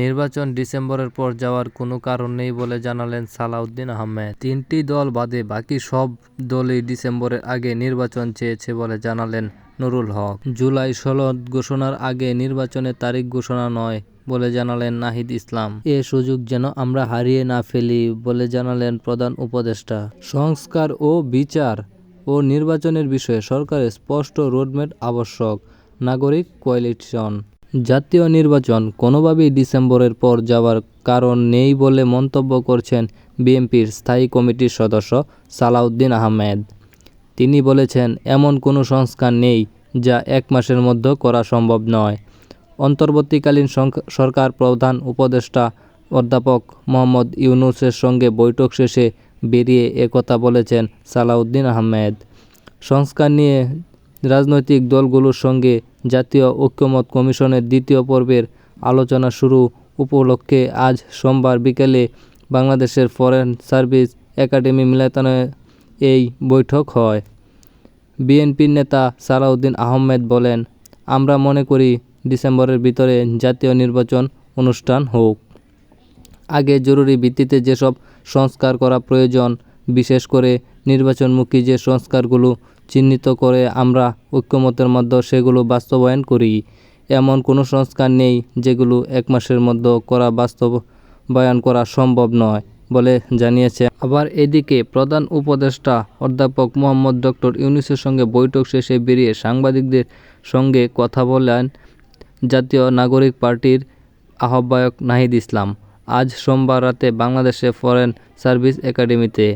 নির্বাচন ডিসেম্বরের পর যাওয়ার কোনো কারণ নেই বলে জানালেন সালাউদ্দিন আহমেদ। তিনটি দল বাদে বাকি সব দলই ডিসেম্বরের আগে নির্বাচন চেয়েছে বলে জানালেন নুরুল হক। জুলাই সনদ ঘোষণার আগে নির্বাচনের তারিখ ঘোষণা নয় বলে জানালেন নাহিদ ইসলাম। এ সুযোগ যেন আমরা হারিয়ে না ফেলি বলে জানালেন প্রধান উপদেষ্টা। সংস্কার ও বিচার ও নির্বাচনের বিষয়ে সরকারের স্পষ্ট রোডম্যাপ আবশ্যক। নাগরিক কোয়ালিশন জাতীয় নির্বাচন কোনোভাবেই ডিসেম্বরের পর যাওয়ার কারণ নেই বলে মন্তব্য করছেন বিএনপির স্থায়ী কমিটির সদস্য সালাউদ্দিন আহমেদ। তিনি বলেছেন, এমন কোনো সংস্কার নেই যা এক মাসের মধ্যে করা সম্ভব নয়। অন্তর্বর্তীকালীন সরকার প্রধান উপদেষ্টা অধ্যাপক মোহাম্মদ ইউনুসের সঙ্গে বৈঠক শেষে বেরিয়ে একথা বলেছেন সালাউদ্দিন আহমেদ। সংস্কার নিয়ে রাজনৈতিক দলগুলোর সঙ্গে জাতীয় ঐক্যমত কমিশনের দ্বিতীয় পর্বের আলোচনা শুরু উপলক্ষে আজ সোমবার বিকেলে বাংলাদেশের ফরেন সার্ভিস একাডেমি মিলনায়তনে এই বৈঠক হয়। বিএনপির নেতা সালাউদ্দিন আহমেদ বলেন, আমরা মনে করি ডিসেম্বরের ভিতরে জাতীয় নির্বাচন অনুষ্ঠান হোক। আগে জরুরি ভিত্তিতে যেসব সংস্কার করা প্রয়োজন, বিশেষ করে নির্বাচনমুখী যে সংস্কারগুলো চিহ্নিত করে আমরা ঐক্যমতের মধ্যে সেগুলো বাস্তবায়ন করি। এমন কোনো সংস্কার নেই যেগুলো এক মাসের মধ্যে করা বাস্তবায়ন করা সম্ভব নয় বলে জানিয়েছে। আবার এদিকে প্রধান উপদেষ্টা অধ্যাপক মোহাম্মদ ডক্টর ইউনুসের সঙ্গে বৈঠক শেষে বেরিয়ে সাংবাদিকদের সঙ্গে কথা বলেন জাতীয় নাগরিক পার্টির আহ্বায়ক নাহিদ ইসলাম। আজ সোমবার রাতে বাংলাদেশে ফরেন সার্ভিস একাডেমিতে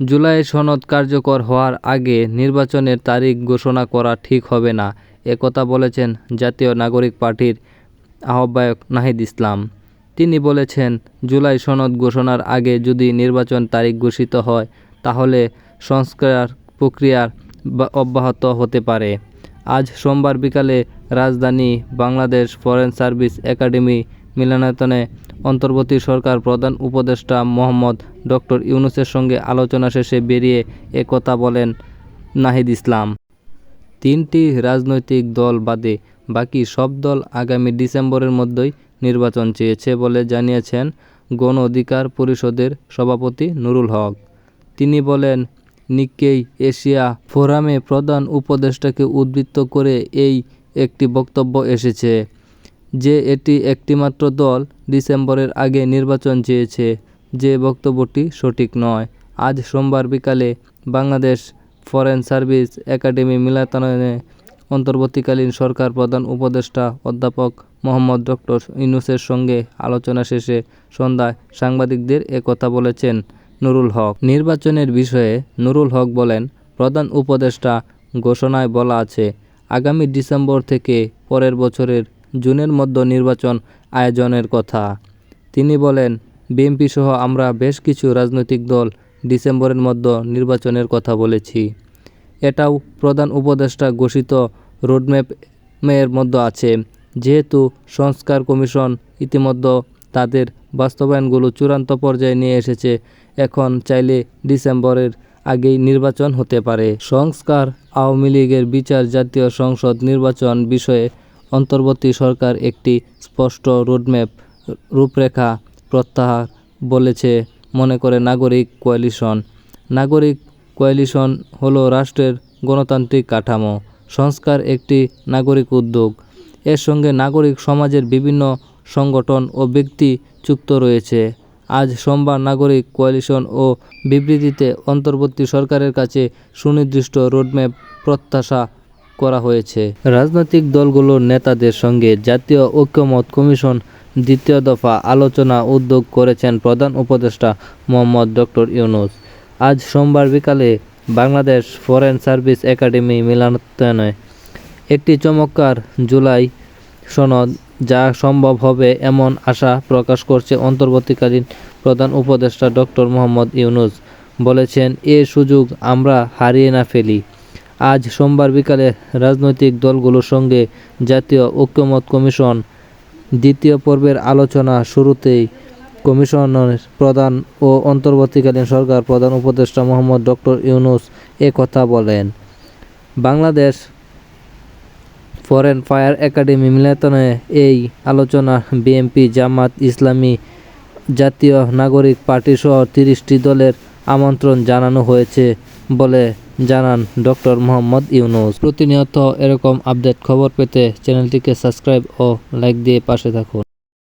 জুলাই সনদ কার্যকর হওয়ার আগে নির্বাচনের তারিখ ঘোষণা করা ঠিক হবে না। একথা বলেছেন জাতীয় নাগরিক পার্টির আহ্বায়ক নাহিদ ইসলাম। তিনি বলেছেন, জুলাই সনদ ঘোষণার আগে যদি নির্বাচন তারিখ ঘোষিত হয়, তাহলে সংস্কার প্রক্রিয়ার অব্যাহত হতে পারে। আজ সোমবার বিকালে রাজধানী বাংলাদেশ ফরেন সার্ভিস একাডেমি মিলনায়তনে অন্তর্বর্তী সরকার প্রধান উপদেষ্টা মোহাম্মদ ডক্টর ইউনুসের সঙ্গে আলোচনা শেষে বেরিয়ে একথা বলেন নাহিদ ইসলাম। তিনটি রাজনৈতিক দল বাদে বাকি সব দল আগামী ডিসেম্বরের মধ্যেই নির্বাচন চেয়েছে বলে জানিয়েছেন গণ অধিকার পরিষদের সভাপতি নুরুল হক। তিনি বলেন নিক্কেই এশিয়া ফোরামে প্রধান উপদেষ্টাকে উদ্বৃত্ত করে এই একটি বক্তব্য এসেছে। যে এটি একটিমাত্র দল ডিসেম্বরের আগে নির্বাচন চেয়েছে, যে বক্তব্যটি সঠিক নয়। আজ সোমবার বিকালে বাংলাদেশ ফরেন সার্ভিস একাডেমি মিলাতাননে অন্তর্বর্তীকালীন সরকার প্রধান উপদেষ্টা অধ্যাপক মোহাম্মদ ডক্টর ইউনুসের সঙ্গে আলোচনা শেষে সন্ধ্যায় সাংবাদিকদের একথা বলেছেন নুরুল হক। নির্বাচনের বিষয়ে নুরুল হক বলেন, প্রধান উপদেষ্টা ঘোষণায় বলা আছে, আগামী ডিসেম্বর থেকে পরের বছরের জুনের মধ্যে নির্বাচন আয়োজনের কথা। তিনি বলেন বিএনপি সহ আমরা বেশ কিছু রাজনৈতিক দল ডিসেম্বরের মধ্যে নির্বাচনের কথা বলেছি। এটাও প্রধান উপদেষ্টা ঘোষিত রোডম্যাপের মধ্যে আছে। যেহেতু সংস্কার কমিশন ইতিমধ্যে তাদের বাস্তবায়নগুলো চূড়ান্ত পর্যায়ে নিয়ে এসেছে, এখন চাইলে ডিসেম্বরের আগেই নির্বাচন হতে পারে। সংস্কার আওয়ামী লীগের বিচার জাতীয় সংসদ নির্বাচন বিষয়ে অন্তর্বর্তী সরকার একটি স্পষ্ট রোডম্যাপ, রূপরেখা প্রত্যাহার বলেছে মনে করে নাগরিক কোয়ালিশন। নাগরিক কোয়ালিশন হলো রাষ্ট্রের গণতান্ত্রিক কাঠামো, সংস্কার একটি নাগরিক উদ্যোগ। এর সঙ্গে নাগরিক সমাজের বিভিন্ন সংগঠন ও ব্যক্তি যুক্ত রয়েছে। আজ সোমবার নাগরিক কোয়ালিশন ও বিবৃতিতে অন্তর্বর্তী সরকারের কাছে সুনির্দিষ্ট রোডম্যাপ প্রত্যাশা করা হয়েছে। রাজনৈতিক দলগুলোর নেতাদের সঙ্গে জাতীয় ঐক্যমত কমিশন দ্বিতীয় দফা আলোচনা উদ্যোগ করেছেন প্রধান উপদেষ্টা মোহাম্মদ ডক্টর ইউনুস। আজ সোমবার বিকালে বাংলাদেশ ফরেন সার্ভিস একাডেমি মিলনায়তনে একটি চমৎকার জুলাই সনদ যা সম্ভব হবে এমন আশা প্রকাশ করছে অন্তর্বর্তীকালীন প্রধান উপদেষ্টা ডক্টর মোহাম্মদ ইউনুস। বলেছেন, এ সুযোগ আমরা হারিয়ে না ফেলি। আজ সোমবার বিকালে রাজনৈতিক দলগুলোর সঙ্গে জাতীয় ঐক্যমত কমিশন দ্বিতীয় পর্বের আলোচনা শুরুতেই কমিশনের প্রধান ও অন্তর্বর্তীকালীন সরকার প্রধান উপদেষ্টা মোহাম্মদ ডক্টর ইউনুস এ কথা বলেন। বাংলাদেশ ফরেন ফায়ার একাডেমি মিলনায়তনে এই আলোচনা বিএনপি জামাত ইসলামী জাতীয় নাগরিক পার্টি সহ তিরিশটি দলের আমন্ত্রণ জানানো হয়েছে বলে জানান ডক্টর মোহাম্মদ ইউনুস। প্রতিনিয়ত এরকম আপডেট খবর পেতে চ্যানেলটিকে সাবস্ক্রাইব ও লাইক দিয়ে পাশে থাকুন।